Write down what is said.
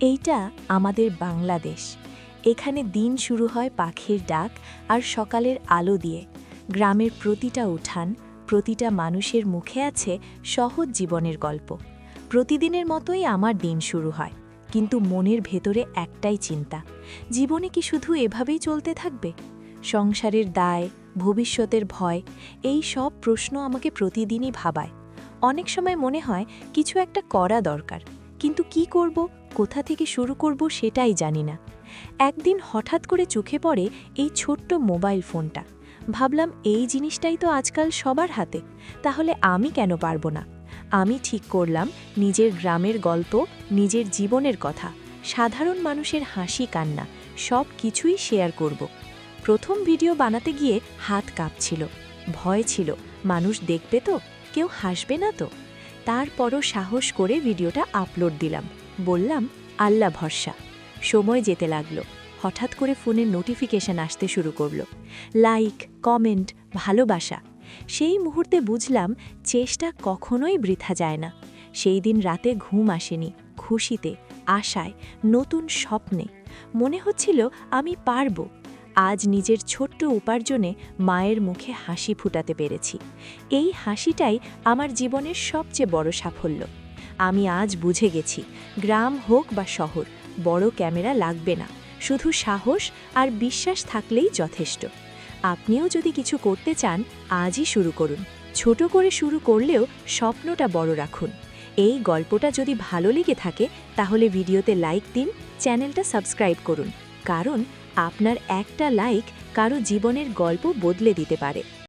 এইটা আমাদের বাংলাদেশ। এখানে দিন শুরু হয় পাখির ডাক আর সকালের আলো দিয়ে। গ্রামের প্রতিটা উঠান, প্রতিটা মানুষের মুখে আছে সহজ জীবনের গল্প। প্রতিদিনের মতোই আমার দিন শুরু হয়, কিন্তু মনের ভেতরে একটাই চিন্তা, জীবনে কি শুধু এভাবেই চলতে থাকবে? সংসারের দায়, ভবিষ্যতের ভয়, এই সব প্রশ্ন আমাকে প্রতিদিনই ভাবায়। অনেক সময় মনে হয় কিছু একটা করা দরকার, কিন্তু কি করব? কোথা থেকে শুরু করব সেটাই জানি না। একদিন হঠাৎ করে চোখে পড়ে এই ছোট্ট মোবাইল ফোনটা। ভাবলাম এই জিনিসটাই তো আজকাল সবার হাতে, তাহলে আমি কেন পারব না? আমি ঠিক করলাম নিজের গ্রামের গল্প, নিজের জীবনের কথা, সাধারণ মানুষের হাসি, কান্না, সব কিছুই শেয়ার করব। প্রথম ভিডিও বানাতে গিয়ে হাত কাঁপছিল, ভয় ছিল, মানুষ দেখবে তো, কেউ হাসবে না তো। তারপরও সাহস করে ভিডিওটা আপলোড দিলাম। বললাম, আল্লাহ ভরসা। সময় যেতে লাগল। হঠাৎ করে ফোনের নোটিফিকেশন আসতে শুরু করল। লাইক কমেন্ট ভালোবাসা। সেই মুহূর্তে বুঝলাম, চেষ্টা কখনোই বৃথা যায় না। সেই দিন রাতে ঘুম আসেনি, খুশিতে, আশায়, নতুন স্বপ্নে। মনে হচ্ছিল, আমি পারব। আজ নিজের ছোট্ট উপার্জনে মায়ের মুখে হাসি ফুটাতে পেরেছি। এই হাসিটাই আমার জীবনের সবচেয়ে বড় সাফল্য। আমি আজ বুঝে গেছি, গ্রাম হোক বা শহর, বড় ক্যামেরা লাগবে না, শুধু সাহস আর বিশ্বাস থাকলেই যথেষ্ট। আপনিও যদি কিছু করতে চান, আজই শুরু করুন। ছোট করে শুরু করলেও স্বপ্নটা বড় রাখুন। এই গল্পটা যদি ভালো লেগে থাকে, তাহলে ভিডিওতে লাইক দিন, চ্যানেলটা সাবস্ক্রাইব করুন। কারণ আপনার একটা লাইক কারও জীবনের গল্প বদলে দিতে পারে।